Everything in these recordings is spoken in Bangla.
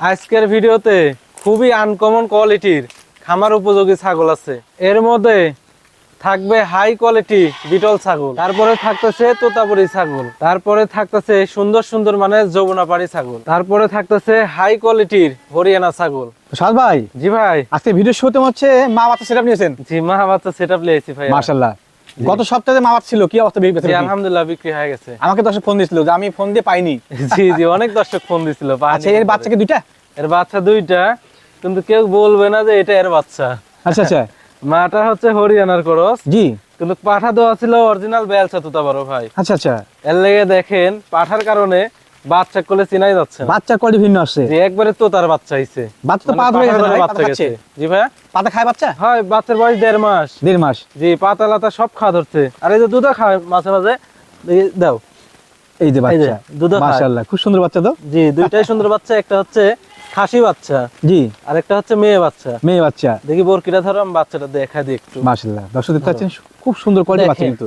আজকের ভিডিওতে খুবই আনকমন কোয়ালিটির খামার উপযোগী ছাগল আছে। এর মধ্যে থাকবে হাই কোয়ালিটি বিটল ছাগল। তারপরে থাকতেছে তোতাপুরি ছাগল। তারপরে থাকতেছে সুন্দর সুন্দর মানে যমুনাপাড়ি ছাগল। তারপরে থাকতেছে হাই কোয়ালিটির হরিয়ানা ছাগল। সাদ ভাই জি ভাই। আজকে ভিডিও শুরুতে হচ্ছে মা বাচ্চা সেটআপ নিয়েছেন। জি মা বাচ্চা সেট আপ লিয়েছি ভাই মাশাআল্লাহ। গত সপ্তাহে মামার ছিল কি অবস্থা বিক্রি হয়েছে আলহামদুলিল্লাহ বিক্রি হয়ে গেছে। আমাকে দর্শক ফোন দিয়েছিল যে আমি ফোন দিয়ে পাইনি। জি জি অনেক দর্শক ফোন দিছিল আচ্ছা এর বাচ্চা কি দুইটা? এর বাচ্চা দুইটা কিন্তু কেউ বলবে না যে এটা এর বাচ্চা। আচ্ছা আচ্ছা। মাটা হচ্ছে হরিয়ানার করস। জি। কিন্তু পাঠা দেওয়া ছিল অরিজিনাল বেলসা তো তো বড় ভাই। আচ্ছা আচ্ছা। এর লেগে দেখেন পাঠার কারণে বাচ্চা কোলে চিনাই যাচ্ছে বাচ্চা কোয়ালিটি ভিন্ন আসছে। যে একবারে তোতার বাচ্চা হইছে। বাচ্চা তো মানে পা গেছে বাচ্চা গেছে। জি ভাইয়া পাতা খায় বাচ্চা? হয় বাচ্চার বয়স দেড় মাস। দেড় মাস। জি পাতা লাতা সব খাওয়া ধরছে। আর এই যে দুধ খায় মাঝে মাঝে। দাও। এই যে বাচ্চা। খায়। মাশাআল্লাহ খুব সুন্দর বাচ্চা তো। জি দুইটাই সুন্দর বাচ্চা। একটা হচ্ছে খাসি বাচ্চা। জি। আর একটা হচ্ছে মেয়ে বাচ্চা। মেয়ে বাচ্চা। দেখি বরকিটা ধরো আমি বাচ্চাটা দেখা দিই একটু। মাশাআল্লাহ। দর্শক দেখতে পাচ্ছেন খুব সুন্দর কোয়ালিটি বাচ্চা কিন্তু।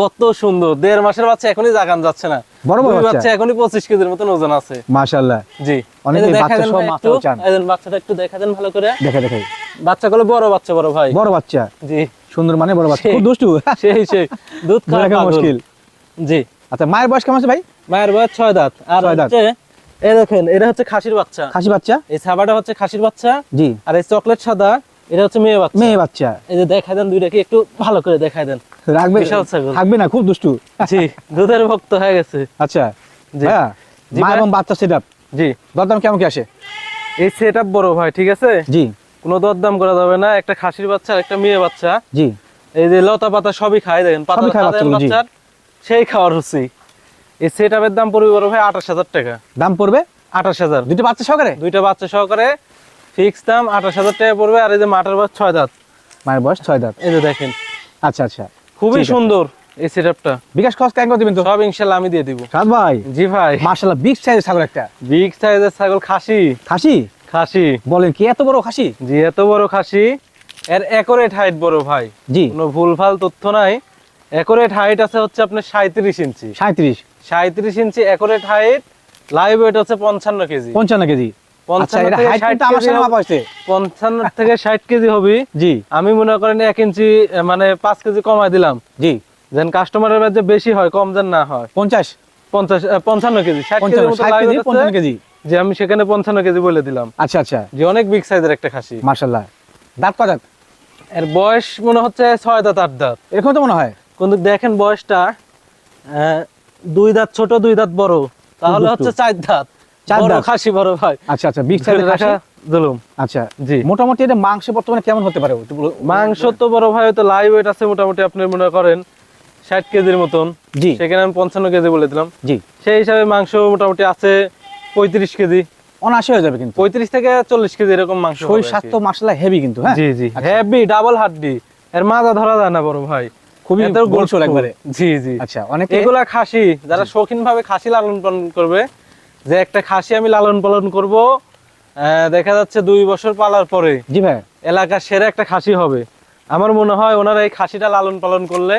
কত সুন্দর। দেড় মাসের বাচ্চা এখনই জাগান যাচ্ছে না। বড় বড় বাচ্চা। এখনই পঁচিশ কেজির মতন ওজন আছে। মাশাআল্লাহ। জি। অনেকে এই যে দেখা বাচ্চা দেন সহ ভাই মাথাও একটু, চান। এই বাচ্চাটা একটু দেখা দেন ভালো করে। দেখে দেখে বাচ্চাগুলো বড় বাচ্চা বড় ভাই। বড় বাচ্চা? জি। সুন্দর মানে বড় বাচ্চা। খুব দুষ্টু। সেই সেই। দুধ খাওয়া মুশকিল। জি। আচ্ছা মায়ের বয়স কেমন আছে ভাই? মায়ের বয়স ছয় দাঁত। আর। হচ্ছে এই দেখেন এটা হচ্ছে খাসির বাচ্চা। খাসি বাচ্চা? এই ছাবাটা হচ্ছে খাসির বাচ্চা। জি। আর এই চকলেট সাদা। এটা হচ্ছে মেয়ে বাচ্চা। মেয়ে বাচ্চা। এই যে দেখাই দেন দুইটাকে একটু ভালো করে দেখাই দেন। রাখবে থাকবে না খুব দুষ্টু। জি দুধের ভক্ত হয়ে গেছে। আচ্ছা জি। হ্যাঁ মা এবং বাচ্চা সেটআপ জি। দরদাম কেমন কি আসে? এই সেট বড় ভাই ঠিক আছে? জি। কোনো দরদাম করা যাবে না একটা খাসির বাচ্চা একটা মেয়ে বাচ্চা। জি। এই যে লতা পাতা সবই খায় দেখেন পাতা। বাচ্চার সেই খাওয়ার রুচি। এই সেট দাম পড়বে বড় ভাই আঠাশ হাজার টাকা। দাম পড়বে? আঠাশ হাজার। দুইটা বাচ্চা সহকারে? দুইটা বাচ্চা সহকারে ফিক্স দাম আঠাশ হাজার টাকা পড়বে আর এই যে মাটার বাচ্চা ছয় দাঁত। মায়ের বয়স ছয় দাঁত। এই যে দেখেন। আচ্ছা আচ্ছা। খুবই সুন্দর এই সেট বিকাশ খরচ কেন দিবেন তো? সব ইনশাল্লাহ আমি দিয়ে দিব। সাদ ভাই। জি ভাই। মার্শাল্লাহ বিগ সাইজের ছাগল একটা। বিগ সাইজের ছাগল খাসি। খাসি? খাসি। বলেন কি এত বড় খাসি? জি এত বড় খাসি। এর একরেট হাইট বড় ভাই। জি। কোনো ভুলভাল তথ্য নাই। একরেট হাইট আছে হচ্ছে আপনার সাঁত্রিশ ইঞ্চি। সাঁত্রিশ সাঁত্রিশ inch accurate height live weight হচ্ছে পঞ্চান্ন কেজি। পঞ্চান্ন কেজি। পঞ্চান্ন থেকে ষাট কেজি হবে- জি। আমি মনে করেন এক ইঞ্চি মানে পাঁচ কেজি কমাই দিলাম। জি। যেন কাস্টমারের মাঝে বেশি হয় কম যেন না হয়। পঞ্চাশ। পঞ্চাশ পঞ্চান্ন কেজি ষাট কেজি পঞ্চান্ন মতো ষাট live কেজি weight আছে, পঞ্চান্ন কেজি। যে আমি সেখানে পঞ্চান্ন কেজি বলে দিলাম। আচ্ছা আচ্ছা। যে অনেক বিগ সাইজের একটা খাসি। দাঁত এর বয়স মনে হচ্ছে ছয় দাঁত আট দাঁত। এরকম তো মনে হয়? কিন্তু দেখেন বয়সটা আহ, দুই দাঁত ছোট দুই দাঁত বড়। তাহলে হচ্ছে চার দাঁত। বড় খাসি বড় ভাই। আচ্ছা আচ্ছা জুলুম আচ্ছা জি। মোটামুটি এটা মাংস বর্তমানে কেমন হতে পারে? মাংস তো বড় ভাই তো লাইভ ওয়েট আছে মোটামুটি আপনি মনে করেন ষাট কেজির মতন। জি। সেখানে আমি পঞ্চান্ন কেজি বলে দিলাম। জি। সেই হিসাবে মাংস মোটামুটি আছে পঁয়ত্রিশ কেজি। অনাশি হয়ে যাবে কিন্তু। থেকে চল্লিশ কেজি এরকম মাংস হবে শরীর স্বাস্থ্য মার্শাল্লাহ হেভি কিন্তু হ্যাঁ? জি জি। হেভি ডাবল হাড্ডি। এর মাজা ধরা যায় না বড় ভাই। খুবই এত গোলসোল গোলসোল একবারে। জি জি। আচ্ছা অনেকে এগুলা খাসি যারা শৌখিন ভাবে খাসি লালন পালন করবে যে একটা খাসি আমি লালন পালন করব আহ, দেখা যাচ্ছে দুই বছর পালার পরে জি ভাই। এলাকার সেরা একটা খাসি হবে। আমার মনে হয় ওনারা এই খাসিটা লালন পালন করলে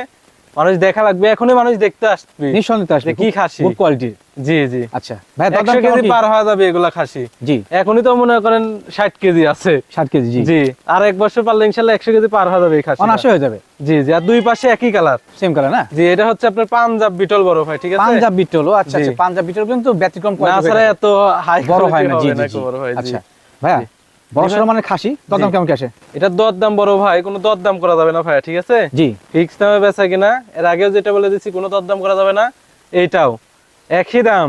মানুষ দেখা লাগবে এখনই মানুষ দেখতে আসবে। নিঃসন্দেহে আসবে কি খাসি? গুড কোয়ালিটির জি জি। আচ্ছা। ভাই দরদাম কেজি পার হয়ে যাবে এগুলা খাসি। জি। এখনই তো মনে করেন ষাট কেজি আছে। ষাট কেজি জি। জি আর এক বছর পারলে ইনশাল্লাহ একশো কেজি পার হয়ে যাবে এই খাসি অনাশি হয়ে যাবে। জি জি আর দুই পাশে একই কালার সেম কালার না? জি এটা হচ্ছে আপনার পাঞ্জাব বিটল বড় ভাই ঠিক আছে? পাঞ্জাব বিটল আচ্ছা আচ্ছা পাঞ্জাব বিটল কিন্তু ব্যতিক্রম কোয়ালিটি না কোয়ালিটি ছাড়া এত হাই বড় হয় না জি জি ভাই আচ্ছা। ভাইয়া বড় সড়ো মানে খাসি দরদাম কেমন আসে? এটা দর বড় ভাই কোনো দর করা যাবে না ভাই ঠিক আছে? জি। ফিক্স দামে বেচা কিনা এর আগেও যেটা বলে দিচ্ছি কোনো দরদাম করা যাবে না এইটাও। একই দাম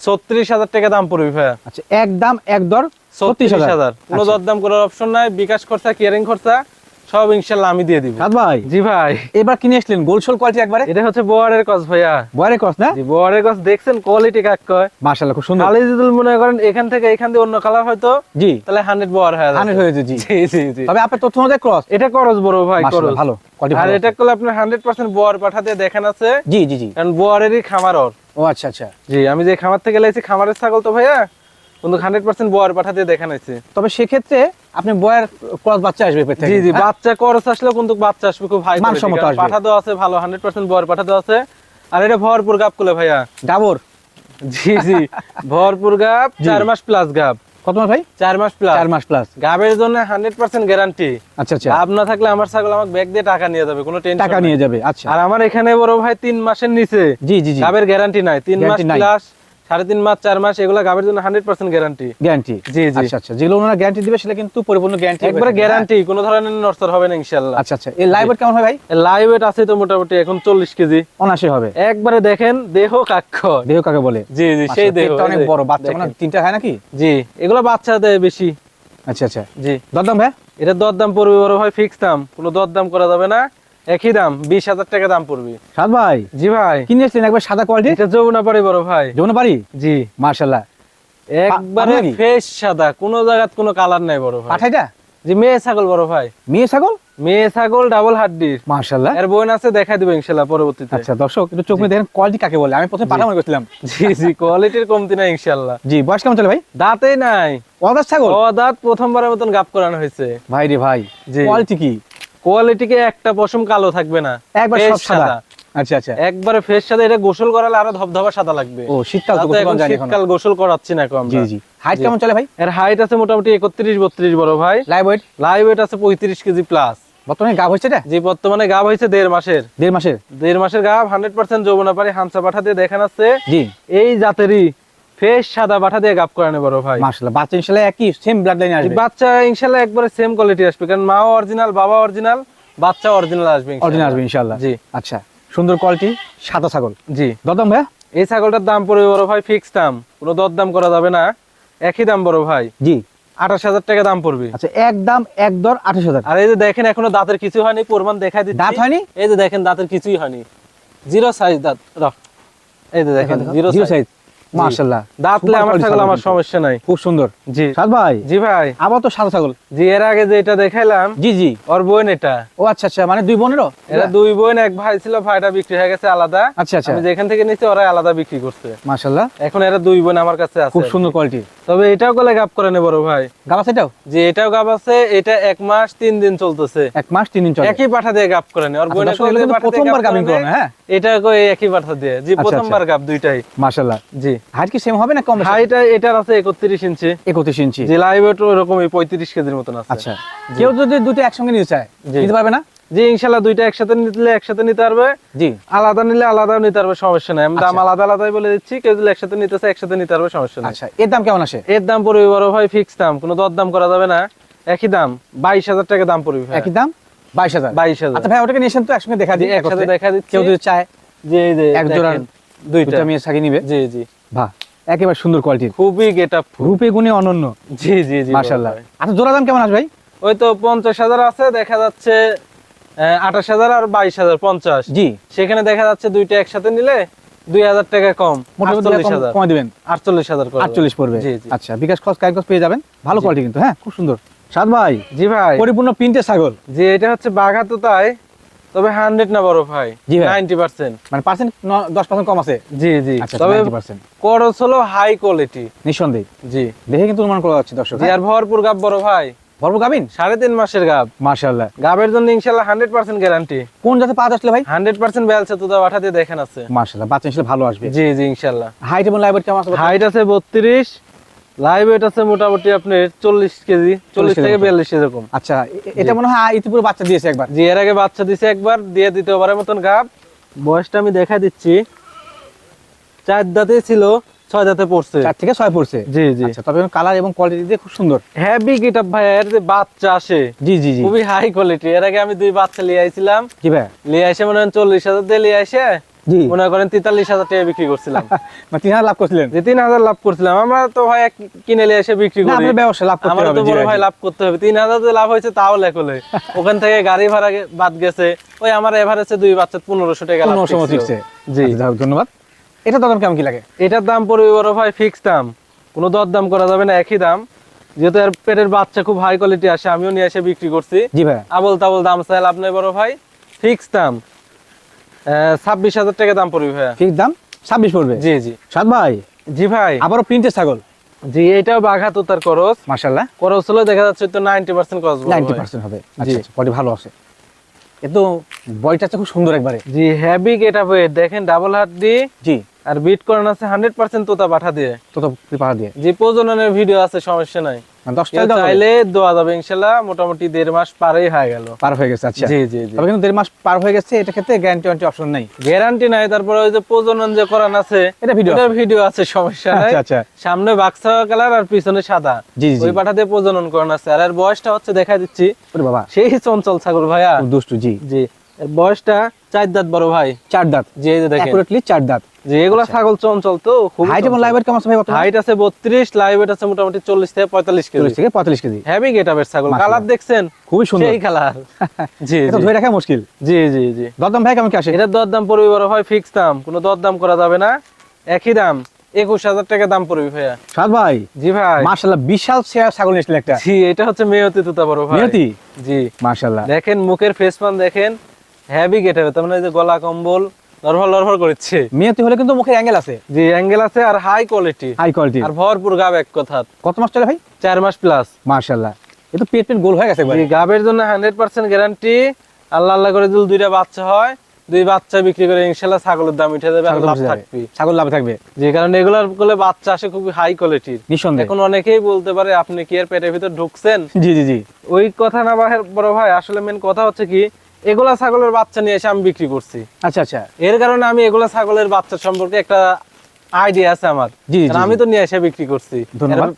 ছত্রিশ হাজার টাকা দাম পড়বে ভাইয়া আচ্ছা এক দাম এক দর ছত্রিশ হাজার। হাজার। কোনো দরদাম করার অপশন নাই বিকাশ খরচা কেয়ারিং খরচা সব ইনশাল্লাহ আমি দিয়ে দিব। সাদ ভাই? জি ভাই। এবার কিনে আসলেন গোলসোল কোয়ালিটি একবারে? এটা হচ্ছে বোয়ারের কস ভাইয়া। বয়ারে ক্রস না? জি বোয়ারের কস দেখছেন কোয়ালিটি কাক কয়? মাশাআল্লাহ খুব সুন্দর। খালি যদি মনে করেন এখান থেকে এখান দিয়ে অন্য কালার হয়তো জি। তাহলে হান্ড্রেড বোয়ার হয়ে যাবে। হান্ড্রেড হয়েছে জি। জি জি জি। তবে আপনার তথ্য অনুযায়ী ক্রস এটা করজ বড় ভাই করজ ভালো। আর এটা করলে আপনার হান্ড্রেড পার্সেন্ট বোয়ার পাঠা দিয়ে দেখেন আছে। জি জি জি। কারণ বোয়ারেরই খামার ওর। ও আচ্ছা আচ্ছা। জি আমি যে খামার থেকে লাইছি খামারের ছাগল তো ভাইয়া। হান্ড্রেড পার্সেন্ট বোয়ার পাঠা দিয়ে দেখান তবে সেক্ষেত্রে আপনি বয়ার ক্রস বাচ্চা আসবে পেট জি জি হ্যাঁ? বাচ্চা করস আসলেও কিন্তু বাচ্চা আসবে খুব হাই মানসম্মত আসবে। পাঠা দেওয়া আছে ভালো হান্ড্রেড পার্সেন্ট বোয়ার পাঠা দেওয়া আছে। আর এটা ভরপুর গাপ কুলে ভাইয়া। ডাবর। জি জি ভরপুর গাপ চার মাস প্লাস গাপ কত মাস ভাই? চার মাস প্লাস চার মাস প্লাস গাবের জন্য হান্ড্রেড পার্সেন্ট গ্যারান্টি আচ্ছা আচ্ছা। লাভ না থাকলে আমার ছাগল আমাকে ব্যাগ দিয়ে টাকা নিয়ে যাবে কোনো টেনশন টাকা নিয়ে যাবে আচ্ছা। আর আমার এখানে বড় ভাই তিন মাসের নিচে। জি জি জি। গাবের গ্যারান্টি নাই তিন মাস প্লাস সাড়ে তিন মাস চার মাস এগুলো গাবের জন্য হান্ড্রেড পার্সেন্ট গ্যারান্টি গ্যারান্টি জি জি। আচ্ছা আচ্ছা। যেগুলো ওনারা গ্যারান্টি দিবে সেটা কিন্তু পরিপূর্ণ গ্যারান্টি একবারে গ্যারান্টি কোনো ধরনের নষ্টর হবে না ইনশাল্লাহ আচ্ছা আচ্ছা। এই লাইভ কেমন হয় ভাই? লাইভ আছে তো মোটামুটি এখন চল্লিশ কেজি। অনাশে হবে। একবারে দেখেন দেহ কাক্ষ। দেহ কাকে বলে? জি জি সেই আচ্ছা, দেহ অনেক বড় বাচ্চা মানে তিনটা হয় নাকি? জি এগুলো বাচ্চা দেয় বেশি। আচ্ছা আচ্ছা। জি। দরদাম ভাই? এটা দরদাম পড়বে বড় ভাই ফিক্স দাম। কোনো দরদাম করা যাবে না। একই দাম বিশ হাজার টাকা দাম পড়বে। সাদ ভাই জি ভাই। কিনে এসেছেন একবার সাদা কোয়ালিটি এটা যমুনা পাড়ি বড় ভাই। যমুনা বাড়ি? জি। মার্শাল্লাহ একবারে ফ্রেশ সাদা কোনো জায়গাত কোনো কালার নাই বড় ভাই। পাঠাইটা? জি মেয়ে ছাগল বড় ভাই। মেয়ে ছাগল? মেয়ে ছাগল ডাবল মার্শাল্লাহ এর বোন আছে দেখা দিবে ইনশাল্লাহ পরবর্তীতে। আচ্ছা দর্শক একটু চোখ দেখেন কোয়ালিটি কাকে বলে? আমি প্রথমে পাঠা মনে করছিলাম জি জি কোয়ালিটির কমতি নাই ইনশাল্লাহ জি বয়স কেমন চলে ভাই? দাঁতেই নাই। অদার ছাগল? দাঁত প্রথমবারের মতন গাপ করানো হয়েছে। ভাই রে ভাই কোয়ালিটি কি? কোয়ালিটিকে একটা পশম কালো থাকবে না। একবার সব সাদা। আচ্ছা আচ্ছা। একবারে ফ্রেশ সাদা এটা গোসল করালে আরও ধবধবা সাদা লাগবে। ও শীতকাল তো এখন জানি এখন। শীতকাল গোসল করাচ্ছি না এখন জি জি। হাইট কেমন চলে ভাই? এর হাইট আছে মোটামুটি একত্রিশ বত্রিশ বড় ভাই। লাইভ ওয়েট লাইভ ওয়েট আছে পঁয়ত্রিশ কেজি প্লাস বর্তমানে গাব হচ্ছে এটা? যে বর্তমানে গাব হয়েছে দেড় মাসের। দেড় মাসের? দেড় মাসের গাব হান্ড্রেড পার্সেন্ট যৌবনা পারি হামসা পাঠা দিয়ে দেখান আছে। জি। এই জাতেরই ফ্রেশ সাদা পাঠা দিয়ে গাব করানো বড় ভাই। বাচ্চা ইনশাল্লাহ একই সেম ব্লাড লাইনে আসবে। বাচ্চা ইনশাল্লাহ একবারে সেম কোয়ালিটি আসবে কারণ মাও অরিজিনাল বাবা অরিজিনাল বাচ্চা অরিজিনাল আসবে অরিজিনাল আসবে ইনশাল্লাহ জি। আচ্ছা সুন্দর কোয়ালিটি সাদা ছাগল। জি। দরদাম ভাইয়া? এই ছাগলটার দাম পড়বে বড় ভাই ফিক্স দাম কোনো দরদাম করা যাবে না একই দাম বড় ভাই। জি। আঠাশ হাজার টাকা দাম পড়বে। আচ্ছা এক দাম এক দর আঠাশ হাজার। আর এই যে দেখেন এখনও দাঁতের কিছু হয়নি প্রমাণ দেখা দিচ্ছি। দাঁত হয়নি? এই যে দেখেন দাঁতের কিছুই হয়নি। জিরো সাইজ দাঁত এই যে দেখেন জিরো সাইজ সাইজ মার্শাল্লাহ দাঁতলে আমার ছাগল আমার সমস্যা নাই। খুব সুন্দর। জি। সাদ ভাই? জি ভাই। আবার তো সাদা ছাগল। জি এর আগে যে এটা দেখাইলাম জি জি। ওর বোন এটা। ও আচ্ছা আচ্ছা মানে দুই বোনেরও? এরা দুই বোন এক ভাই ছিল ভাইটা বিক্রি হয়ে গেছে আলাদা। আচ্ছা আচ্ছা। আমি যেখান থেকে নিচ্ছি ওরা আলাদা বিক্রি করছে। মার্শাল্লাহ এখন এরা দুই বোন আমার কাছে আছে। খুব সুন্দর কোয়ালিটি তবে এটাও গলে করে নে বড় ভাই। গাবা এটাও? আছে এটা এক মাস তিন দিন চলতেছে। এক মাস তিন দিন চলে। একই পাঠা দিয়ে করে নে। ওর প্রথমবার করানো, হ্যাঁ? এটা একই পাঠা দিয়ে। জি প্রথমবার গাপ দুইটাই। মার্শাল্লাহ জি। হাইট কি সেম হবে না কম? হাইটা এটার আছে একত্রিশ ইঞ্চি। একত্রিশ ইঞ্চি। যে লাইভ ওয়েট ওরকমই পঁয়ত্রিশ কেজির মতন আছে। আচ্ছা। কেউ যদি দুটো একসঙ্গে নিতে চায় নিতে পারবে না? জি ইনশাল্লাহ দুইটা একসাথে নিলে একসাথে নিতে পারবে। জি। আলাদা নিলে নিতে পারবে সমস্যা নাই। আমি দাম আচ্ছা। আলাদা আলাদাই বলে দিচ্ছি কেউ যদি একসাথে নিতে চায় একসাথে নিতে পারবে সমস্যা নাই। আচ্ছা এর দাম কেমন আসে? এর দাম পড়বে বড় ভাই ফিক্স দাম কোনো দর দাম করা যাবে না। একই দাম বাইশ হাজার টাকা দাম পড়বে ভাই। একই দাম? বাইশ হাজার? বাইশ হাজার। আচ্ছা ভাই ওটাকে নিয়েছেন তো একসঙ্গে দেখা জি দিই একসাথে দেখা দিচ্ছি। কেউ যদি চায় জি যে এক জোড়া দুইটা। দুইটা মেয়ে সাকি নিবে। জি জি। বাহ একেবারে সুন্দর কোয়ালিটির খুবই গেট আপ রূপে গুণে অনন্য। জি জি জি ভাই। আচ্ছা জোড়া দাম কেমন আসবে ভাই? ওই তো পঞ্চাশ হাজার আছে দেখা যাচ্ছে আঠাশ হাজার আর বাইশ হাজার পঞ্চাশ। জি। সেখানে দেখা যাচ্ছে দুইটা একসাথে নিলে দুই হাজার টাকা কম কম- দিবেন। আটচল্লিশ হাজার করে। আটচল্লিশ পড়বে। জি জি। আচ্ছা বিকাশ খরচ খরচ পেয়ে যাবেন। ভালো কোয়ালিটি কিন্তু হ্যাঁ? খুব সুন্দর। সাদ ভাই। জি ভাই। পরিপূর্ণ প্রিন্টের ছাগল। যে এটা হচ্ছে বাঘা তো তাই। তবে হান্ড্রেড না বড় ভাই? জি ভাই। নাইনটি পার্সেন্ট মানে পার্সেন্ট দশ পার্সেন্ট কম আছে? জি জি। আচ্ছা তবে হলো হাই কোয়ালিটি নিঃসন্দেহে। জি। দেখে কিন্তু অনুমান করা যাচ্ছে দর্শক জি আর ভরপুর গাব বড় ভাই। ভরপুর গাবিন? সাড়ে তিন মাসের গাব। মার্শাল্লাহ গাবের জন্য ইনশাল্লাহ হান্ড্রেড পার্সেন্ট গ্যারান্টি কোন জাতে পা আসলে ভাই? হান্ড্রেড পার্সেন্ট ব্যালসে তো দিয়ে দেখেন আছে। মার্শাল্লাহ বাচ্চা হিসেবে ভালো আসবে। জি জি ইনশাল্লাহ হাইট এবং লাইভ কেমন আছে? হাইট আছে বত্রিশ লাইভ ওয়েট আছে মোটামুটি আপনার চল্লিশ কেজি চল্লিশ কেজি থেকে মতো। বিয়াল্লিশ এরকম। আচ্ছা এটা মনে হয় ইতিপূর্বে বাচ্চা দিয়েছে একবার। জি এর আগে বাচ্চা দিছে একবার দিয়ে দ্বিতীয়বারের মতন গাব। বয়সটা আমি দেখা দিচ্ছি চার দাঁতে ছিল ছয় দাঁতে পড়ছে। চার থেকে ছয় পড়ছে? জি জি। আচ্ছা তবে কালার এবং কোয়ালিটি দিয়ে খুব সুন্দর। হ্যাভি গেটআপ ভাই এর যে বাচ্চা আসে জি জি জি। খুবই হাই কোয়ালিটি এর আগে আমি দুই বাচ্চা নিয়ে আইছিলাম। কি ভাই? নিয়ে এসে মনে হয় চল্লিশ হাজার দিয়ে নিয়ে এসে জি মনে করেন তেতাল্লিশ হাজার টাকা বিক্রি করছিলাম। মানে তিন হাজার লাভ করছিলেন? যে তিন হাজার লাভ করছিলাম। আমরা তো ভাই এক এসে বিক্রি করি। ব্যবসা লাভ করতে হবে বড় ভাই, ভাই লাভ করতে হবে। তিন হাজার লাভ হয়েছে তাও লেখলে। ওখান থেকে গাড়ি ভাড়া বাদ গেছে। ওই আমার এভারেজে দুই বাচ্চা পনেরোশো টাকা পনেরোশো মতো জি। আচ্ছা, যাই হোক, ধন্যবাদ। এটা দাম কেমন কি লাগে? এটার দাম পড়বে বড় ভাই ফিক্স দাম। কোনো দর দাম করা যাবে না একই দাম। যেহেতু এর পেটের বাচ্চা খুব হাই কোয়ালিটি আসে আমিও নিয়ে এসে বিক্রি করছি। জি ভাই। আবল তাবল দাম চাইল আপনার বড় ভাই। ফিক্স দাম। ছাব্বিশ হাজার টাকা দাম পড়বে ভাইয়া। ঠিক দাম? ছাব্বিশ পড়বে? জি জি। ভাই? জি ভাই। আবারও প্রিন্টের ছাগল? জি এটাও বাঘা করস। করস হলো দেখা যাচ্ছে তো নাইনটি পার্সেন্ট করস নাইনটি পার্সেন্ট হবে। আচ্ছা জি। আচ্ছা বডি ভালো আছে। এতো বডিটা খুব সুন্দর একবারে। জি হেভি গেট আপ দেখেন ডাবল হাত দিয়ে জি। আর বিট করান আছে হান্ড্রেড পার্সেন্ট তোতা পাঠা দিয়ে। তো তো পাড়া দিয়ে। জি প্রজননের ভিডিও আছে সমস্যা নাই। চাইলে দেওয়া যাবে ইনশাল্লাহ মোটামুটি দেড় মাস পারেই হয়ে গেল। পার হয়ে গেছে আচ্ছা। জি জি জি। তবে কিন্তু দেড় মাস পার হয়ে গেছে এটা ক্ষেত্রে গ্যারান্টি ওয়ারেন্টি অপশন নাই। গ্যারান্টি নাই তারপরে ওই যে প্রজনন যে করান আছে এটা ভিডিও ভিডিও আছে। সমস্যা নাই। আচ্ছা আচ্ছা। সামনে বাক্সা কালার আর পিছনে সাদা। জি জি ওই দিয়ে প্রজনন করান আছে। আর এর বয়সটা হচ্ছে দেখা দিচ্ছি। বাবা। সেই চঞ্চল ছাগল ভাইয়া। দুষ্টু জি। জি। এর বয়সটা চার দাঁত বড় ভাই। চার দাঁত। যে দেখেন। চার দাঁত। যে এগুলা ছাগল চঞ্চল তো হাইট এবং লাইভ কেমন আছে ভাই হাইট আছে বত্রিশ লাইভ আছে মোটামুটি চল্লিশ থেকে পঁয়তাল্লিশ কেজি। চল্লিশ থেকে পঁয়তাল্লিশ কেজি। হেভি ছাগল। কালার দেখছেন? খুবই সুন্দর। সেই কালার জি এটা। ধরে রাখা মুশকিল। জি জি জি। দরদাম ভাই কেমন কি আসে? এটার দরদাম পড়বে বড় ভাই ফিক্স দাম। কোনো দরদাম করা যাবে না। একই দাম। একুশ হাজার টাকা দাম পড়বে ভাইয়া। সাদ ভাই। জি ভাই। মাশাআল্লাহ বিশাল শেয়ার ছাগল নিয়েছিলেন একটা। জি এটা হচ্ছে মেয়তি তুতা বড় ভাই। নিয়তি জি। মাশাআল্লাহ। দেখেন মুখের ফেস পান দেখেন। হেভি তার মানে যে গলা কম্বল নরফর নরফর করছে। নিয়তি হলে কিন্তু মুখের অ্যাঙ্গেল আছে। জি অ্যাঙ্গেল আছে আর হাই কোয়ালিটি হাই কোয়ালিটি আর ভরপুর গাব এক কথা। কত মাস চলে ভাই? চার মাস প্লাস মাশাআল্লাহ। এ তো পেট পেট গোল হয়ে গেছে জি গাবের জন্য hundred percent guarantee Allah Allah করে যদি দুইটা বাচ্চা হয় দুই বাচ্চা বিক্রি করে ইনশাল্লাহ ছাগলের দাম উঠে যাবে ছাগল লাভ থাকবে ছাগল লাভে থাকবে। যে কারণে এগুলারগুলো বাচ্চা আসে খুবই হাই কোয়ালিটির নিঃসন্দেহে। এখন অনেকেই বলতে পারে আপনি কি আর পেটের ভিতর ঢুকছেন? জি জি জি। ওই কথা না বড় ভাই আসলে মেন কথা হচ্ছে কি এগুলা ছাগলের বাচ্চা নিয়ে এসে আমি বিক্রি করছি। আচ্ছা আচ্ছা। এর কারণে আমি এগুলা ছাগলের বাচ্চা সম্পর্কে একটা আইডিয়া আছে আমার। আমি তো নিয়ে এসে বিক্রি করছি।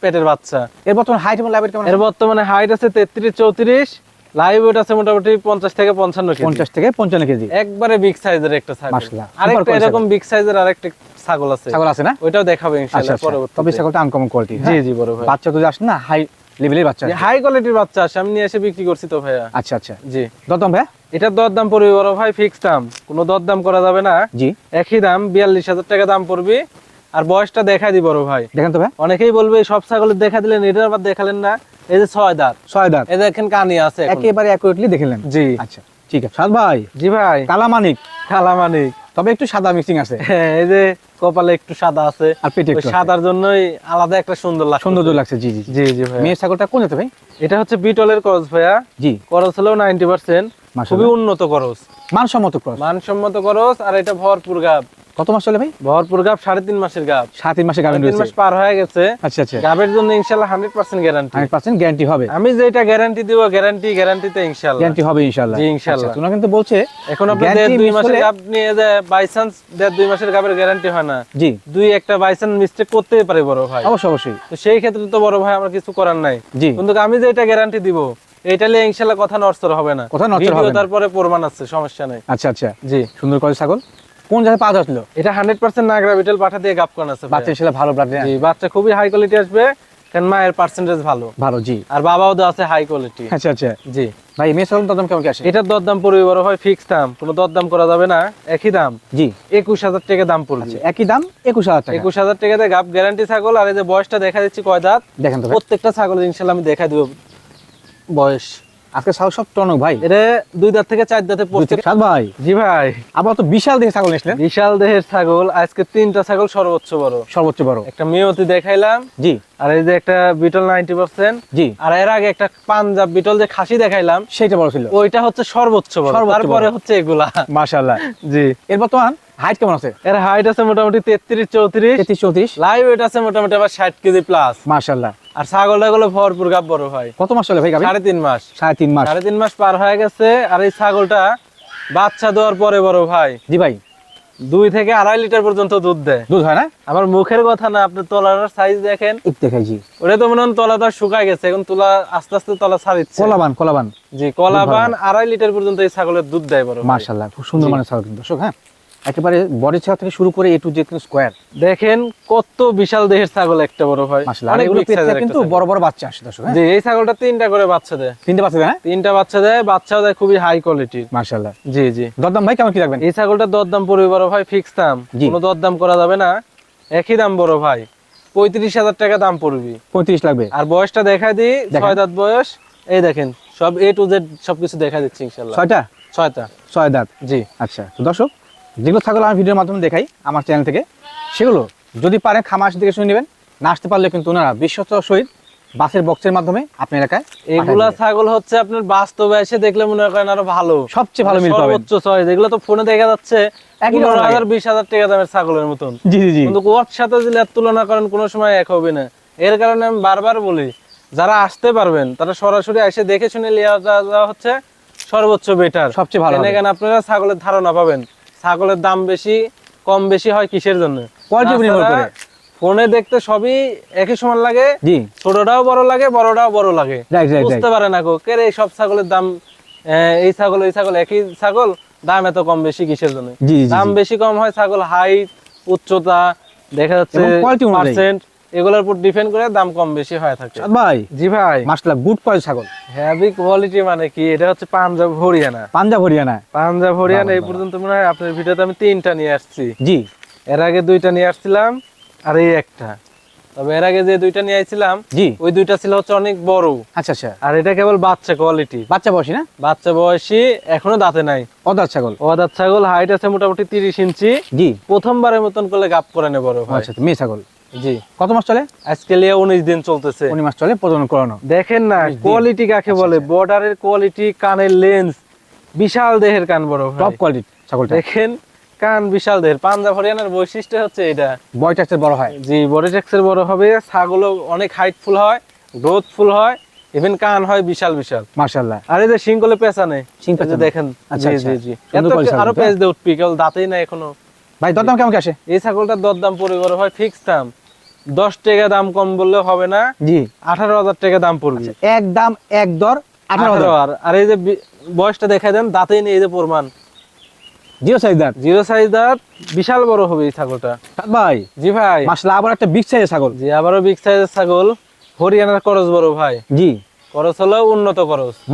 পেটের বাচ্চা। এর বর্তমান হাইট এবং লাইভ কেমন? এর বর্তমানে হাইট আছে তেত্রিশ চৌত্রিশ। লাইভ ওয়েট আছে মোটামুটি পঞ্চাশ থেকে পঞ্চান্ন কেজি। পঞ্চাশ থেকে পঞ্চান্ন কেজি। একবারে বিগ সাইজের একটা ছাগল। আরেকটা এরকম বিগ সাইজের আরেকটা ছাগল আছে। ছাগল আছে না? ওইটাও দেখাবো আচ্ছা ইনশাআল্লাহ আচ্ছা পরবর্তীতে। তবে ছাগলটা আনকমন কোয়ালিটি জি জি বড় ভাই। বাচ্চা তো আসে না হাই লেভেলের বাচ্চা হাই কোয়ালিটির বাচ্চা আসে আমি নিয়ে এসে বিক্রি করছি তো ভাইয়া। আচ্ছা আচ্ছা। জি। দরদাম ভাই এটার দরদাম পড়বে বড় ভাই ফিক্স দাম। কোনো দরদাম করা যাবে না। জি। একই দাম বিয়াল্লিশ হাজার টাকা দাম পড়বে। আর বয়সটা দেখাই দি বড় ভাই। দেখেন তো ভাই অনেকেই বলবে সব ছাগলের দেখা দিলেন এটার আবার দেখালেন না। এই যে ছয় দাঁত। ছয় দাঁত। এই দেখেন কানি আছে একেবারে অ্যাকুরেটলি দেখলেন জি। আচ্ছা ঠিক আছে। সাদ ভাই। জি ভাই। কালা মানিক খালা মানিক তবে একটু সাদা মিক্সিং আছে। হ্যাঁ, এই যে কপালে একটু সাদা আছে আর পেটে একটু সাদার জন্যই আলাদা একটা সুন্দর লাগে সৌন্দর্য লাগছে জি জি জি। জি ভাই মেয়ের ছাগলটা কোন যেতে ভাই? এটা হচ্ছে বিটলের করস ভাইয়া। জি। করস হলো নাইনটি পার্সেন্ট খুবই উন্নত করস মানসম্মত ক্রস মানসম্মত করস আর এটা ভরপুর গাব। কত মাস চলে ভাই? ভরপুর গাব সাড়ে তিন মাসের গাব। সাত তিন মাসে গাবেন তিন মাস পার হয়ে গেছে। আচ্ছা আচ্ছা। গাবের জন্য ইনশাল্লাহ hundred percent guarantee hundred percent guarantee হবে। আমি যেটা গ্যারান্টি দিব গ্যারান্টি গ্যারান্টিতে ইনশাল্লাহ গ্যারান্টি হবে ইনশাআল্লাহ। জি, ইনশাআল্লাহ। আচ্ছা, তোমরা কিন্তু বলছে এখন আপনি দেড় দুই মাসের গাব নিয়ে যে বাই চান্স দেড় দুই মাসের গাবের গ্যারান্টি হয় না। জি। দুই একটা বাই চান্স মিস্টেক করতেই পারে বড় ভাই। অবশ্যই অবশ্যই। তো সেই ক্ষেত্রে তো বড় ভাই আমার কিছু করার নাই। জি। কিন্তু আমি যেটা গ্যারান্টি দিব এটা নিয়ে ইনশাল্লাহ কথা নড়চড় হবে না। কথা নড়চড় হবে তারপরে প্রমাণ আছে সমস্যা নাই। আচ্ছা আচ্ছা। জি। সুন্দর করে ছাগল। কোন জায়গায় পাওয়া যাচ্ছিল এটা হান্ড্রেড পার্সেন্ট নাগরা বিটেল পাঠা দিয়ে গাপ করানো আছে বাচ্চা ভাইয়া। ভালো ব্লাড জি বাচ্চা খুবই হাই কোয়ালিটি আসবে কারণ মায়ের পার্সেন্টেজ ভালো। ভালো জি। আর বাবাও তো আছে হাই কোয়ালিটি আচ্ছা আচ্ছা। জি। ভাই মেয়ে ছাগল দাম কেমন কি আসে এটার দরদাম পড়বে বড় ভাই ফিক্স দাম কোনো দরদাম করা যাবে না একই দাম। জি। একুশ হাজার টাকা দাম পড়বে। আচ্ছা একই দাম একুশ হাজার টাকা। টাকাতে গাপ গ্যারান্টি ছাগল আর এই যে বয়সটা দেখা দিচ্ছি কয় দাঁত? দেখেন তো প্রত্যেকটা ছাগলের ইনশাল্লাহ আমি দেখা দিব। বয়স। আজকে ছাগল সব টনক ভাই। এটা দুই দাঁত থেকে চার দাঁতে পড়ছে। সাত ভাই? জি ভাই। আবার তো বিশাল দেখে ছাগল নিয়েছিলেন? বিশাল দেহের ছাগল। আজকে তিনটা ছাগল সর্বোচ্চ বড়। সর্বোচ্চ বড়। একটা মেয়তি দেখাইলাম। জি। আর এই যে একটা বিটল নাইনটি পার্সেন্ট। জি। আর এর আগে একটা পাঞ্জাব বিটল যে খাসি দেখাইলাম সেইটা বড় ছিল। ওইটা হচ্ছে সর্বোচ্চ বড়। তারপরে হচ্ছে এগুলা। মাশাআল্লাহ। জি। এর বর্তমান হাইট কেমন আছে? এর হাইট আছে মোটামুটি তেত্রিশ চৌত্রিশ। তেত্রিশ চৌত্রিশ। লাইভ ওয়েট আছে মোটামুটি আবার ষাট কেজি প্লাস মাশাআল্লাহ। আর ছাগলটা গুলো ভরপুর গাব বড় ভাই কত মাস চলে ভাই সাড়ে তিন মাস। সাড়ে তিন মাস। সাড়ে তিন মাস পার হয়ে গেছে আর এই ছাগলটা বাচ্চা দেওয়ার পরে বড় ভাই। জি ভাই। দুই থেকে আড়াই লিটার পর্যন্ত দুধ দেয়। দুধ হয় না? আমার মুখের কথা না আপনি তলার সাইজ দেখেন। একটু দেখাই জি ওটা তো মনে হয় তলাটা শুকায় গেছে এখন তোলা আস্তে আস্তে তলা ছাড়িচ্ছে কলাবান কলাবান। জি কলাবান আড়াই লিটার পর্যন্ত এই ছাগলের দুধ দেয় বড়। মাশাআল্লাহ খুব সুন্দর জি। মানের ছাগল কিন্তু। দর্শক হ্যাঁ? একেবারে বডি ছাগল থেকে শুরু করে এ টু জেড স্কোয়ার দেখেন কত বিশাল দেহের ছাগল একটা বড় ভাই। আর অনেক এগুলো একটা কিন্তু বড় বড় বাচ্চা আসে দর্শক হ্যাঁ? জি এই ছাগলটা তিনটা করে বাচ্চা দেয়। তিনটে বাচ্চা দেয় হ্যাঁ? তিনটা বাচ্চা দেয় বাচ্চাও দেয় খুবই হাই কোয়ালিটির মাশাআল্লাহ। জি জি। দরদাম ভাই কেমন কি রাখবেন? এই ছাগলটার দরদাম পড়বে বড় ভাই ফিক্স দাম। কোনো দরদাম করা যাবে না। একই দাম বড় ভাই। পঁয়ত্রিশ হাজার টাকা দাম পড়বে। পঁয়ত্রিশ লাগবে। আর বয়সটা দেখা দিই ছয় দাঁত বয়স। এই দেখেন সব এ টু জেড সবকিছু দেখা দিচ্ছি ইনশাল্লাহ ছয়টা? ছয়টা। ছয় দাঁত। জি। আচ্ছা তো দর্শক যেগুলো ছাগল আমি ভিডিওর মাধ্যমে দেখাই আমার চ্যানেল থেকে সেগুলো যদি পারে খামাস থেকে শুনে নেবেন না আসতে পারলে কিন্তু ওনারা বিশ্বত সহিত বাসের বক্সের মাধ্যমে আপনার এলাকায় এগুলা ছাগল হচ্ছে আপনার বাস্তবে এসে দেখলে মনে করেন আরও ভালো। সবচেয়ে ভালো মিল পাবেন। সর্বোচ্চ চয়েস এগুলো তো ফোনে দেখা যাচ্ছে পনেরো হাজার বিশ হাজার টাকা দামের ছাগলের মতন। জি জি জি। কিন্তু ওর সাথে যদি তুলনা করেন কোনো সময় এক হবে না। এর কারণে আমি বারবার বলি যারা আসতে পারবেন তারা সরাসরি এসে দেখে শুনে লিয়ে যাওয়া হচ্ছে সর্বোচ্চ বেটার সবচেয়ে ভালো এখানে আপনারা ছাগলের ধারণা পাবেন। ছাগলের দাম বেশি কম বেশি হয় কিসের জন্য? Quality নির্ভর করে। ফোনে দেখতে সবই একই সমান লাগে জি। ছোটটাও বড় লাগে বড়টাও বড় লাগে। বুঝতে পারে না গো কে এই সব ছাগলের দাম এই ছাগল এই ছাগল একই ছাগল? দাম এত কম বেশি কিসের জন্য? দাম বেশি কম হয় ছাগল হাইট উচ্চতা দেখা যাচ্ছে। পার্সেন্ট এগুলোর উপর ডিপেন্ড করে দাম কম বেশি হয়ে থাকে। ভাই জি ভাই। মাসলা গুড ছাগল। হেভি কোয়ালিটি মানে কি? এটা হচ্ছে পাঞ্জাব হরিয়ানা। পাঞ্জাব হরিয়ানা। পাঞ্জাব হরিয়ানা এই পর্যন্ত মনে হয় আপনার ভিডিওতে আমি তিনটা নিয়ে আসছি। জি। এর আগে দুইটা নিয়ে আসছিলাম আর এই একটা। তবে এর আগে যে দুইটা নিয়ে আসছিলাম জি। ওই দুইটা ছিল হচ্ছে অনেক বড়। আচ্ছা আচ্ছা। আর এটা কেবল বাচ্চা কোয়ালিটি বাচ্চা বয়সী না? বাচ্চা বয়সী এখনও দাঁতে নাই। অদার ছাগল। ওয়াদার ছাগল হাইট আছে মোটামুটি তিরিশ ইঞ্চি। জি। প্রথমবারের মতন করলে গাপ করে নেব আচ্ছা আচ্ছা, মেয়ে ছাগল। জি। কত মাস চলে? আজকে লিয়ে উনিশ দিন চলতেছে। উনি মাস চলে প্রজনন করানো। দেখেন না কোয়ালিটি কাকে আচ্ছা, বলে? আচ্ছা। বর্ডারের কোয়ালিটি কানের লেন্স বিশাল দেহের কান বড় টপ কোয়ালিটি ছাগলটা। দেখেন কান বিশাল দেহের। পাঞ্জাব হরিয়ানার বৈশিষ্ট্য হচ্ছে এটা। বড় হয়। জি টেক্সের বড় হবে। ছাগলও অনেক হাইটফুল হয় গ্রোথফুল হয়। ইভেন কান হয় বিশাল বিশাল। মার্শাল্লাহ আর এই যে শিংকলে পেছানে শিং যে দেখেন আচ্ছা, জি আচ্ছা। জি আরও পেজ দিয়ে উঠবি কেবল দাঁতেই না এখনও। ভাই দরদাম কেমন আসে? এই ছাগলটার দরদাম পড়ে বড় হয় ফিক্স দাম। দশ টাকা দাম কম বললে হবে না। জি। আঠারো হাজার টাকা দাম পড়বে। এক দাম এক দর আঠারো হাজার। আর এই যে বয়সটা দেখাই দেন দাঁতেই নেই এই যে প্রমাণ। জিরো সাইজ দাঁত। জিরো সাইজ দাঁত বিশাল বড় হবে এই ছাগলটা। ভাই জি ভাই। মাসলা আবার একটা বিগ সাইজের ছাগল। জি আবারও বিগ সাইজের ছাগল। হরিয়ানার বড় ভাই। জি। হলো উন্নত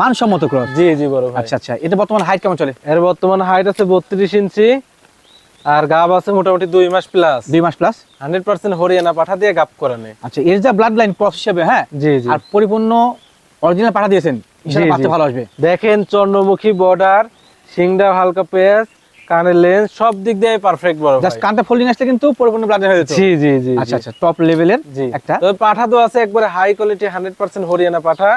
মানসম্মত ক্রস। জি জি বড় ভাই। আচ্ছা আচ্ছা এটা বর্তমান হাইট কেমন চলে? এর বর্তমান হাইট আছে বত্রিশ ইঞ্চি। আর গাব আছে মোটামুটি দুই মাস প্লাস দুই মাস প্লাস হান্ড্রেড পার্সেন্ট হরিয়ানা পাঠা দিয়ে করানে আচ্ছা এর যা ব্লাড লাইন ক্রস হিসেবে হ্যাঁ? জি জি। আর পরিপূর্ণ অরিজিনাল পাঠা দিয়েছেন ইনশাআল্লাহ ভালো আসবে। দেখেন চন্দ্রমুখী বর্ডার সিংডা হালকা পেঁয়াজ কানের লেন্স সব দিক দিয়ে পারফেক্ট বড় জাস্ট কানটা ফোল্ডিং আসলে কিন্তু পরিপূর্ণ ব্লাড হয়ে যেত। জি জি জি আচ্ছা আচ্ছা টপ লেভেলের একটা। তবে পাঠা তো আছে একবারে high quality hundred percent Haryana পাঠা।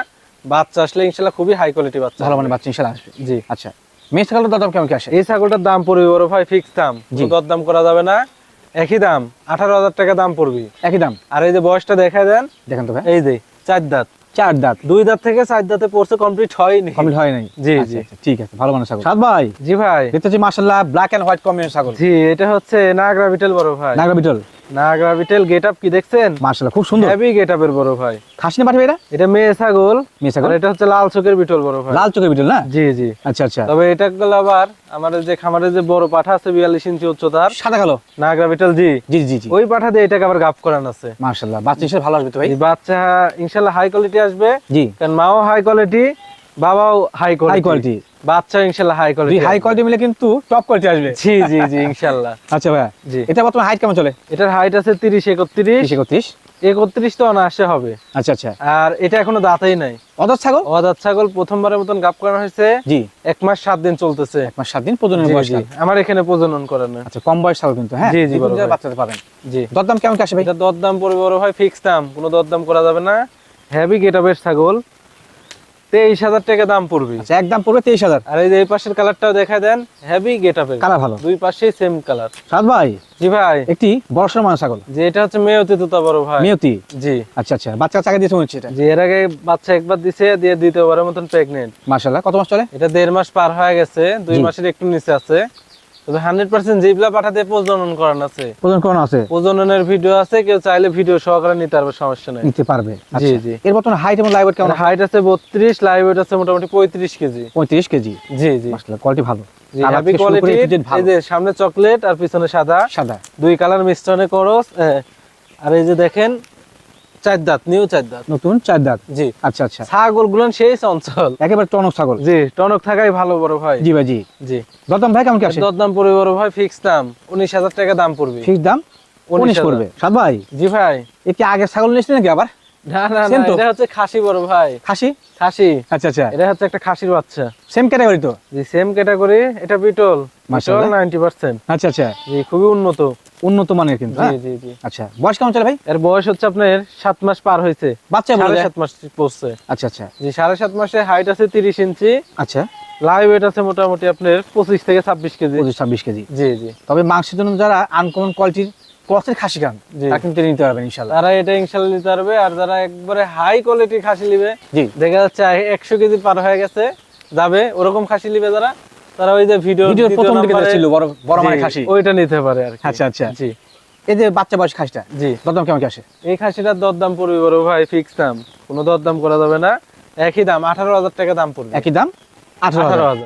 বাচ্চা আসলে ইনশাল্লাহ খুবই হাই কোয়ালিটি বাচ্চা। ভালো মানে বাচ্চা ইনশাআল্লাহ আসবে। জি। আচ্ছা মেয়ে ছাগলের দাম কেমন কি আসে? এই ছাগলটার দাম পড়বে বড় ভাই ফিক্স দাম। করা যাবে না। একই দাম আঠারো হাজার টাকা দাম পড়বে। একই দাম? আর এই যে বয়সটা দেখা দেন। দেখেন তো ভাই। এই যে চার দাঁত। চার দাঁত। দুই দাঁত থেকে চার দাঁতে পড়ছে কমপ্লিট হয়নি। কমপ্লিট হয় নাই জি, আচ্ছা, জি। আচ্ছা, ঠিক আছে ভালো ছাগল। সাদ ভাই। জি ভাই। দেখতে হচ্ছে মাশাআল্লাহ ব্ল্যাক এন্ড হোয়াইট কম্বিনেশন ছাগল। জি এটা হচ্ছে নাগরা বিটল বড় ভাই। নাগরা বিটল। নাগরা বিটেল গেট কি দেখছেন? মাশাআল্লাহ খুব সুন্দর। হেভি গেট বড় ভাই। খাসি না এটা এটা মেয়ে ছাগল। মেয়ে ছাগল? এটা হচ্ছে লাল চোখের বিটল বড় ভাই। লাল চোখের বিটল না? জি জি। আচ্ছা আচ্ছা। তবে এটা গুলো আবার আমাদের যে খামারের যে বড় পাঠা আছে বিয়াল্লিশ ইঞ্চি উচ্চতার। সাদা কালো? নাগরা বিটল জি। জি জি জি। ওই পাঠা দিয়ে এটাকে আবার গাপ করান আছে। মাশাআল্লাহ বাচ্চা ভালো আসবে তো ভাই? বাচ্চা ইনশাল্লাহ হাই কোয়ালিটি আসবে। জি। কারণ মাও হাই কোয়ালিটি বাবাও হাই হাই কোয়ালিটি বাচ্চা হাই কোয়ালিটি হাই কোয়ালিটি মিলে কিন্তু টপ কোয়ালিটি আসবে। জি জি জি ইনশাল্লাহ। আচ্ছা ভাইয়া জি। এটা বর্তমানে হাইট কেমন চলে? এটার হাইট আছে তিরিশ একত্রিশ। তিরিশ একত্রিশ। একত্রিশ তো অনায়াসে হবে। আচ্ছা আচ্ছা। আর এটা এখনও দাঁতেই নাই। অদার ছাগল? অদাত ছাগল প্রথমবারের মতন গাপ করানো হয়েছে। জি। এক মাস সাত দিন চলতেছে। এক মাস সাত দিন প্রজননের জি, বয়স আমার এখানে প্রজনন করানো আচ্ছা কম বয়স ছাগল কিন্তু হ্যাঁ? জি, জি, বাচ্চাতে পাবেন জি। দরদাম কেমন আসে ভাই? এটা দরদাম পড়বে বড় ভাই ফিক্স দাম। কোনো দরদাম করা যাবে না। হেভি গেটাবের ছাগল। তেইশ হাজার টাকা দাম পড়বে। আচ্ছা একদম পড়বে তেইশ হাজার। আর এই যে এই পাশের কালারটাও দেখা দেন হেভি গেটাবের কালার ভালো। দুই পাশেই সেম কালার। সাদ ভাই? জি ভাই। একটি বড় মানুষ ছাগল। যে এটা হচ্ছে মেয়তি বড় ভাই। মিয়তি? জি। আচ্ছা আচ্ছা বাচ্চা চাকা দিয়েছে মনে এটা। যে এর আগে বাচ্চা একবার দিছে দিয়ে দ্বিতীয়বারের মতন প্রেগনেন্ট মাশাআল্লাহ কত মাস চলে? এটা দেড় মাস পার হয়ে গেছে দুই মাসের একটু নিচে আছে। জিবলা পাঠাতে প্রজনন করান আছে। ওজন কোন আছে। প্রজননের ভিডিও আছে কেউ চাইলে ভিডিও সহকারে নিতে পারবে সমস্যা নেই। নিতে পারবে জি, আচ্ছা। জি। এর বর্তমানে হাইট এবং লাইভ কেমন হাইট আছে? বত্রিশ লাইভ আছে মোটামুটি পঁয়ত্রিশ কেজি। পঁয়ত্রিশ কেজি? জি জি। মাশাআল্লাহ কোয়ালিটি ভালো। হ্যাভি। এই যে সামনে চকলেট আর পিছনে সাদা। সাদা। দুই কালার মিশ্রণে করস আর এই যে দেখেন চার দাঁত নিউ চার দাঁত। নতুন চার দাঁত? জি। আচ্ছা আচ্ছা। ছাগলগুলো একেবারে টনক ছাগল? জি টনক থাকাই ভালো বড় ভাই। জি ভাই জি। জি। দরদাম ভাই কেমন কি আসে দরদাম পড়বে বড় ভাই ফিক্স দাম। উনিশ হাজার টাকা দাম পড়বে। ফিক্স দাম? উনিশ 19,000 করবে সাদ ভাই? জি ভাই। কি আগের ছাগল নিয়েছিলেন নাকি আবার? না না না এটা হচ্ছে খাসি বড় ভাই। খাসি? খাসি। আচ্ছা আচ্ছা। এটা হচ্ছে একটা খাসির বাচ্চা। সেম ক্যাটাগরি তো? জি সেম ক্যাটাগরি এটা বিটল। বিটল মাশাআল্লাহ। নাইনটি পার্সেন্ট আচ্ছা আচ্ছা। জি খুবই উন্নত। উন্নত মানের কিন্তু জি হ্যাঁ? জি জি। আচ্ছা বয়স কেমন চলে ভাই? এর বয়স হচ্ছে আপনার সাত মাস পার হয়েছে। বাচ্চা বলে? মাস পড়ছে। আচ্ছা আচ্ছা। জি মাসে হাইট আছে তিরিশ ইঞ্চি। আচ্ছা। লাইভ ওয়েট আছে মোটামুটি আপনার পঁচিশ থেকে ছাব্বিশ কেজি। পঁচিশ ছাব্বিশ কেজি। জি জি। তবে মাংসের জন্য যারা আনকমন কোয়ালিটির ক্রসের খাসি খান। কিন্তু নিতে পারবেন ইনশাল্লাহ তারা এটা ইনশাল্লাহ নিতে পারবে আর যারা একবারে হাই কোয়ালিটি খাসি নিবে জি। দেখা যাচ্ছে একশো কেজি পার হয়ে গেছে যাবে ওরকম খাসি নিবে যারা তারা ওই যে ভিডিও প্রথম দিকে ছিল বড় বড় মানের খাসি। ওইটা নিতে পারে আর আচ্ছা, আচ্ছা। জি। এই যে বাচ্চা বয়স খাসিটা জি। দরদাম কেমন আসে? এই খাসিটার দরদাম পড়বে বড় ভাই ফিক্স দাম। কোনো দরদাম করা যাবে না। একই দাম আঠারো হাজার টাকা দাম পড়বে। একই দাম আঠারো হাজার।